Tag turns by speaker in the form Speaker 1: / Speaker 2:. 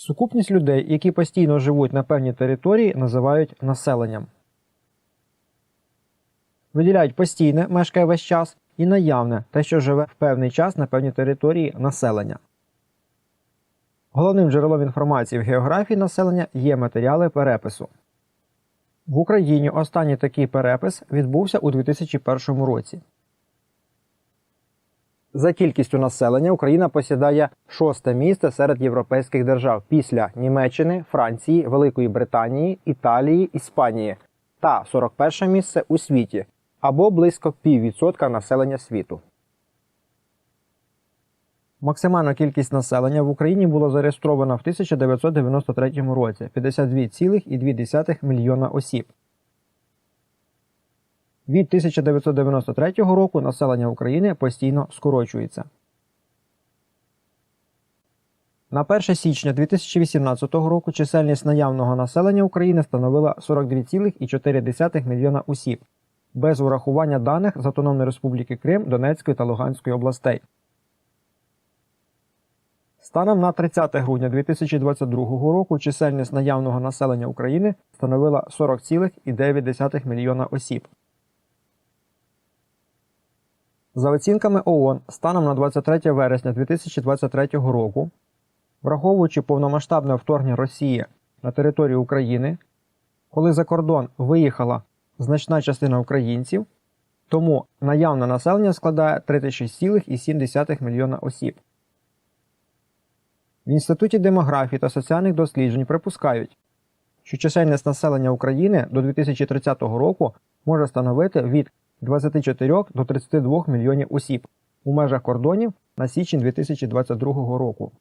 Speaker 1: Сукупність людей, які постійно живуть на певній території, називають населенням. Виділяють постійне мешкає весь час і наявне те, що живе в певний час на певній території населення. Головним джерелом інформації в географії населення є матеріали перепису. В Україні останній такий перепис відбувся у 2001 році. За кількістю населення Україна посідає шосте місце серед європейських держав після Німеччини, Франції, Великої Британії, Італії, Іспанії та 41 місце у світі або близько піввідсотка населення світу. Максимальна кількість населення в Україні було зареєстровано в 1993 році 52,2 мільйона осіб. Від 1993 року населення України постійно скорочується. На 1 січня 2018 року чисельність наявного населення України становила 42,4 мільйона осіб, без урахування даних з Автономної Республіки Крим, Донецької та Луганської областей. Станом на 30 грудня 2022 року чисельність наявного населення України становила 40,9 мільйона осіб. За оцінками ООН, станом на 23 вересня 2023 року, враховуючи повномасштабне вторгнення Росії на територію України, коли за кордон виїхала значна частина українців, тому наявне населення складає 36,7 мільйона осіб. В Інституті демографії та соціальних досліджень припускають, що чисельність населення України до 2030 року може становити від 24 до 32 мільйонів осіб у межах кордонів на січень 2022 року.